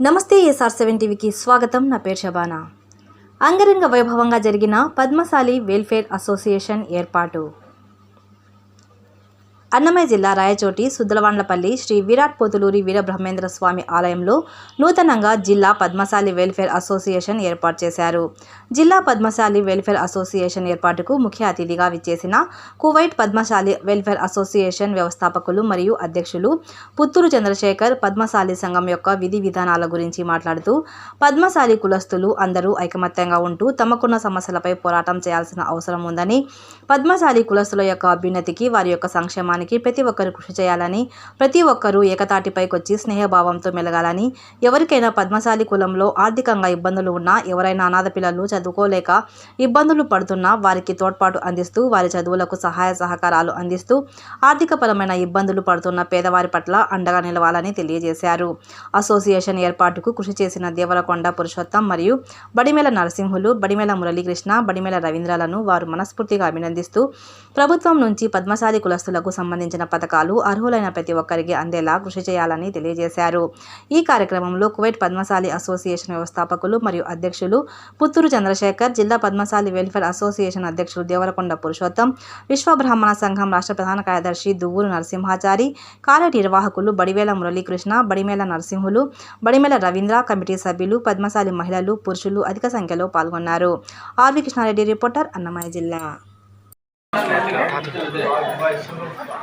నమస్తే SR seven టీవీకి స్వాగతం. నా పేరు శబానా. అంగరంగ వైభవంగా జరిగిన పద్మశాలి వెల్ఫేర్ అసోసియేషన్ ఏర్పాటు. అన్నమయ్య జిల్లా రాయచోటి సుద్దలవాండ్లపల్లి శ్రీ విరాట్ పోతులూరి వీరబ్రహ్మేంద్ర స్వామి ఆలయంలో నూతనంగా జిల్లా పద్మశాలి వెల్ఫేర్ అసోసియేషన్ ఏర్పాటు చేశారు. జిల్లా పద్మశాలి వెల్ఫేర్ అసోసియేషన్ ఏర్పాటుకు ముఖ్య అతిథిగా విచ్చేసిన కువైట్ పద్మశాలి వెల్ఫేర్ అసోసియేషన్ వ్యవస్థాపకులు మరియు అధ్యక్షులు పుత్తూరు చంద్రశేఖర్ పద్మశాలి సంఘం యొక్క విధి విధానాల గురించి మాట్లాడుతూ పద్మశాలి కులస్తులు అందరూ ఐకమత్యంగా ఉంటూ తమకున్న సమస్యలపై పోరాటం చేయాల్సిన అవసరం ఉందని పద్మశాలి కులస్తుల యొక్క అభ్యున్నతికి వారి యొక్క కార్యక్రమానికి ప్రతి ఒక్కరు కృషి చేయాలని ప్రతి ఒక్కరూ ఏకతాటిపైకొచ్చి స్నేహభావంతో మెలగాలని. ఎవరికైనా పద్మశాలి కులంలో ఆర్థికంగా ఇబ్బందులు ఉన్నా ఎవరైనా అనాథ పిల్లలు చదువుకోలేక ఇబ్బందులు పడుతున్నా వారికి తోడ్పాటు అందిస్తూ వారి చదువులకు సహాయ సహకారాలు అందిస్తూ ఆర్థికపరమైన ఇబ్బందులు పడుతున్న పేదవారి పట్ల అండగా నిలవాలని తెలియజేశారు. అసోసియేషన్ ఏర్పాటుకు కృషి చేసిన దేవరకొండ పురుషోత్తం మరియు బడిమేల నరసింహులు బడిమేల మురళీకృష్ణ బడిమేల రవీంద్రలను వారు మనస్ఫూర్తిగా అభినందిస్తూ ప్రభుత్వం నుంచి పద్మశాలి కులస్తులకు సంబంధించిన పథకాలు అర్హులైన ప్రతి ఒక్కరికి అందేలా కృషి చేయాలని తెలియజేశారు. ఈ కార్యక్రమంలో కువైట్ పద్మశాలి అసోసియేషన్ వ్యవస్థాపకులు మరియు అధ్యక్షులు పుత్తూరు చంద్రశేఖర్ జిల్లా పద్మశాలి వెల్ఫేర్ అసోసియేషన్ అధ్యక్షులు దేవరకొండ పురుషోత్తం విశ్వ బ్రాహ్మణ సంఘం రాష్ట్ర ప్రధాన కార్యదర్శి దువ్వూరు నరసింహాచారి కార్యనిర్వాహకులు బడివేల మురళీకృష్ణ బడిమేల నరసింహులు బడిమేల రవీంద్ర కమిటీ సభ్యులు పద్మశాలి మహిళలు పురుషులు అధిక సంఖ్యలో పాల్గొన్నారు. ఆర్వి కృష్ణారెడ్డి రిపోర్టర్ అన్నమయ్య జిల్లా.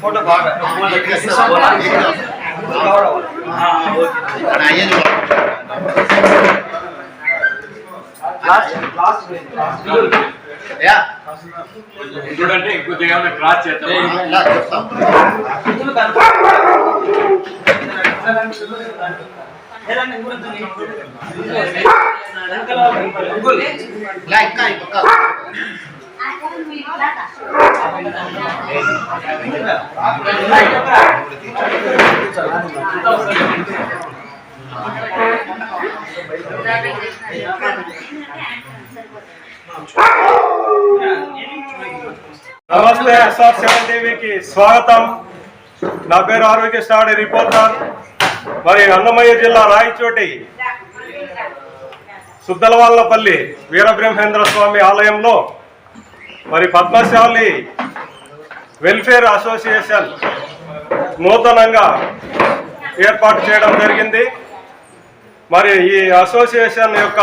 ఫోటో బాగా చూడంటే కొద్దిగా క్రాస్ చేస్తాం చెప్తాం చేద్దాం నమస్తే ఎస్ఆర్ సెవెన్ టీవీకి స్వాగతం నా పేరు ఆరోగ్య స్టాడి రిపోర్టర్ మరి అన్నమయ్య జిల్లా రాయచోటి సుద్దలవాళ్ళపల్లి వీరబ్రహ్మేంద్ర స్వామి ఆలయంలో మరి పద్మశాలి వెల్ఫేర్ అసోసియేషన్ నూతనంగా ఏర్పాటు చేయడం జరిగింది. మరి ఈ అసోసియేషన్ యొక్క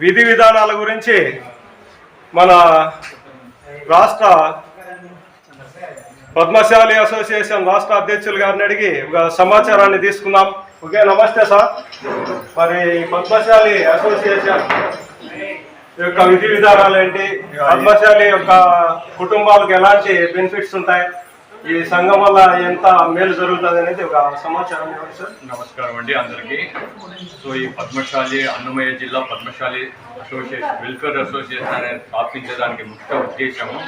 విధి విధానాల గురించి మన రాష్ట్ర పద్మశాలి అసోసియేషన్ రాష్ట్ర అధ్యక్షులు గారిని అడిగి ఒక సమాచారాన్ని తీసుకుందాం. ఓకే నమస్తే సార్. మరి పద్మశాలి అసోసియేషన్ యొక్క విధి విధానాలు ఏంటి? పద్మశాలి యొక్క కుటుంబాలకు ఎలాంటి బెనిఫిట్స్ ఉంటాయి? ఈ సంఘం వల్ల ఎంత మేలు జరుగుతుంది అనేది ఒక సమాచారం ఇవ్వండి సార్. నమస్కారం అండి అందరికీ. సో ఈ పద్మశాలి అన్నమయ్య జిల్లా పద్మశాలి అసోసియేషన్ వెల్ఫేర్ అసోసియేషన్ అనేది స్థాపించడానికి ముఖ్య ఉద్దేశము.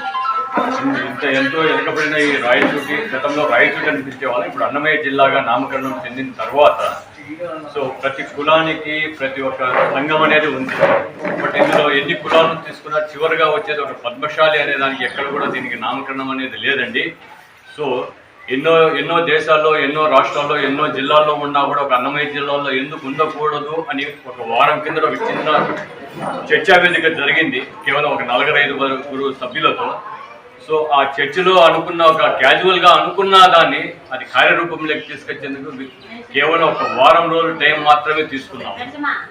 ఇంత ఎంతో వెనుకబడిన ఈ రాయచూటి గతంలో రాయచూటి అని వాళ్ళు ఇప్పుడు అన్నమయ్య జిల్లాగా నామకరణం చెందిన తర్వాత సో ప్రతి కులానికి ప్రతి ఒక్క సంఘం అనేది ఉంది. బట్ ఇందులో ఎన్ని కులాలను తీసుకున్నా చివరిగా వచ్చేది ఒక పద్మశాలి అనే దానికి ఎక్కడ కూడా దీనికి నామకరణం అనేది లేదండి. సో ఎన్నో ఎన్నో దేశాల్లో ఎన్నో రాష్ట్రాల్లో ఎన్నో జిల్లాల్లో ఉన్నా కూడా ఒక అన్నమయ్య జిల్లాలో ఎందుకు ఉండకూడదు అని ఒక వారం కింద ఒక చిన్న చర్చా వేదిక జరిగింది కేవలం ఒక నలుగురు ఐదుగురు సభ్యులతో. సో ఆ చర్చలో అనుకున్న ఒక క్యాజువల్గా అనుకున్న దాన్ని అది కార్యరూపంలోకి తీసుకొచ్చేందుకు కేవలం ఒక వారం రోజులు టైం మాత్రమే తీసుకున్నాం.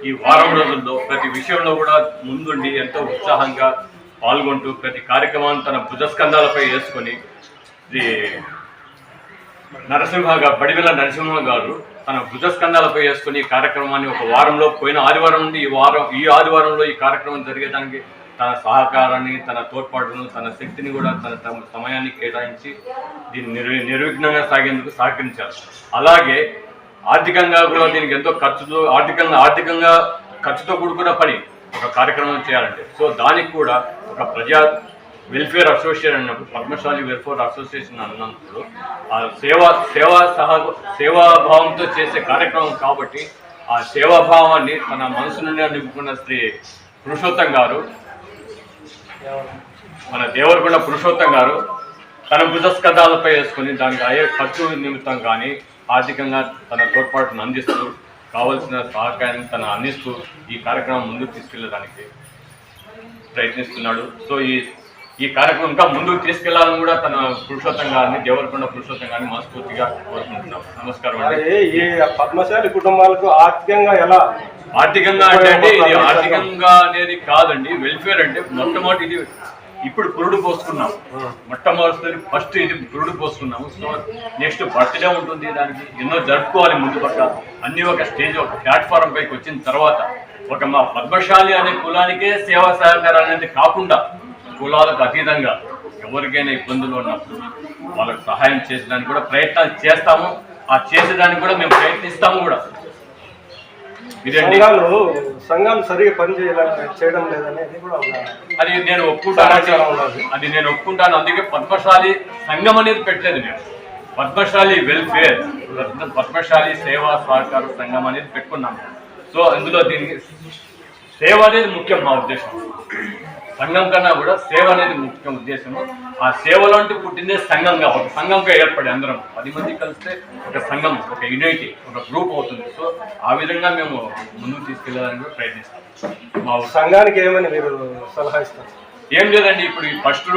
ఈ వారం రోజుల్లో ప్రతి విషయంలో కూడా ముందుండి ఎంతో ఉత్సాహంగా పాల్గొంటూ ప్రతి కార్యక్రమాన్ని తన భుజస్కంధాలపై వేసుకొని ఇది నరసింహ గారు బడివెల నరసింహ గారు తన భుజస్కంధాలపై వేసుకుని ఈ కార్యక్రమాన్ని ఒక వారంలో పోయిన ఆదివారం నుండి ఈ వారం ఈ ఆదివారంలో ఈ కార్యక్రమం జరిగేదానికి తన సహకారాన్ని తన తోడ్పాటును తన శక్తిని కూడా తన తమ సమయాన్ని కేటాయించి దీన్ని నిర్వి నిర్విఘ్నంగా సాగేందుకు సహకరించారు. అలాగే ఆర్థికంగా కూడా దీనికి ఎంతో ఖర్చుతో ఆర్థికంగా ఆర్థికంగా ఖర్చుతో కూడుకున్న పని ఒక కార్యక్రమం చేయాలంటే. సో దానికి కూడా ఒక ప్రజా వెల్ఫేర్ అసోసియేషన్ అన్నప్పుడు పద్మశాలి వెల్ఫేర్ అసోసియేషన్ అన్నప్పుడు ఆ సేవా సేవా సహ సేవాభావంతో చేసే కార్యక్రమం కాబట్టి ఆ సేవాభావాన్ని తన మనసు నుండి నింపుకున్న శ్రీ పురుషోత్తం గారు మన దేవరకొండ పురుషోత్తం గారు తన భుజస్కంధాలపై వేసుకుని దానికి అయ్యే ఖర్చు నిమిత్తం కానీ ఆర్థికంగా తన తోడ్పాటును అందిస్తూ కావలసిన సహకారాన్ని తన అందిస్తూ ఈ కార్యక్రమం ముందుకు తీసుకెళ్ళడానికి ప్రయత్నిస్తున్నాడు. సో ఈ ఈ కార్యక్రమం ఇంకా ముందుకు తీసుకెళ్ళాలని కూడా తన పురుషోత్తం గారిని దేవరకొండ పురుషోత్తం గారిని మనస్ఫూర్తిగా కోరుకుంటున్నాం. నమస్కారం ఈ పద్మశాలి కుటుంబాలకు ఆర్థికంగా ఎలా? ఆర్థికంగా అంటే అండి ఇది ఆర్థికంగా అనేది కాదండి వెల్ఫేర్ అంటే మొట్టమొదటి ఇది ఇప్పుడు పురుడు పోసుకున్నాం. మొట్టమొదటి ఫస్ట్ ఇది పురుడు పోసుకున్నాము సో నెక్స్ట్ బర్త్డే ఉంటుంది దానికి. ఎన్నో జరుపుకోవాలి ముందు పక్క. అన్ని ఒక స్టేజ్ ఒక ప్లాట్ఫారం పైకి వచ్చిన తర్వాత ఒక మా పద్మశాలి అనే కులానికే సేవా సహకారాలు అనేది కాకుండా కులాలకు అతీతంగా ఎవరికైనా ఇబ్బందులు ఉన్నప్పుడు వాళ్ళకి సహాయం చేసేదానికి కూడా ప్రయత్నాలు చేస్తాము. ఆ చేసేదానికి కూడా మేము ప్రయత్నిస్తాము కూడా. ఇదండి సంఘాలు సంఘాలు సరిగా పని చేయాల చేయడం లేదనేది కూడా అది నేను ఒప్పుకుంటాను. అది నేను ఒప్పుకుంటాను. అందుకే పద్మశాలి సంఘం అనేది పెట్టలేదు నేను. పద్మశాలి వెల్ఫేర్ పద్మశాలి సేవా సహకార సంఘం అనేది పెట్టుకున్నాను. సో అందులో దీనికి సేవ అనేది ముఖ్యం మా ఉద్దేశం. సంఘం కన్నా కూడా సేవ అనేది ముఖ్య ఉద్దేశం ఆ సేవలోంటి పుట్టిందే సంఘంగా ఒక సంఘంగా ఏర్పడి అందరం. పది మంది కలిస్తే ఒక సంఘం ఒక యూనిటీ ఒక గ్రూప్ అవుతుంది. సో ఆ విధంగా మేము ముందుకు తీసుకెళ్ళడానికి కూడా ప్రయత్నిస్తాం. మా సంఘానికి ఏమని మీరు సలహా ఇస్తారు? ఏం లేదండి ఇప్పుడు ఈ ఫస్ట్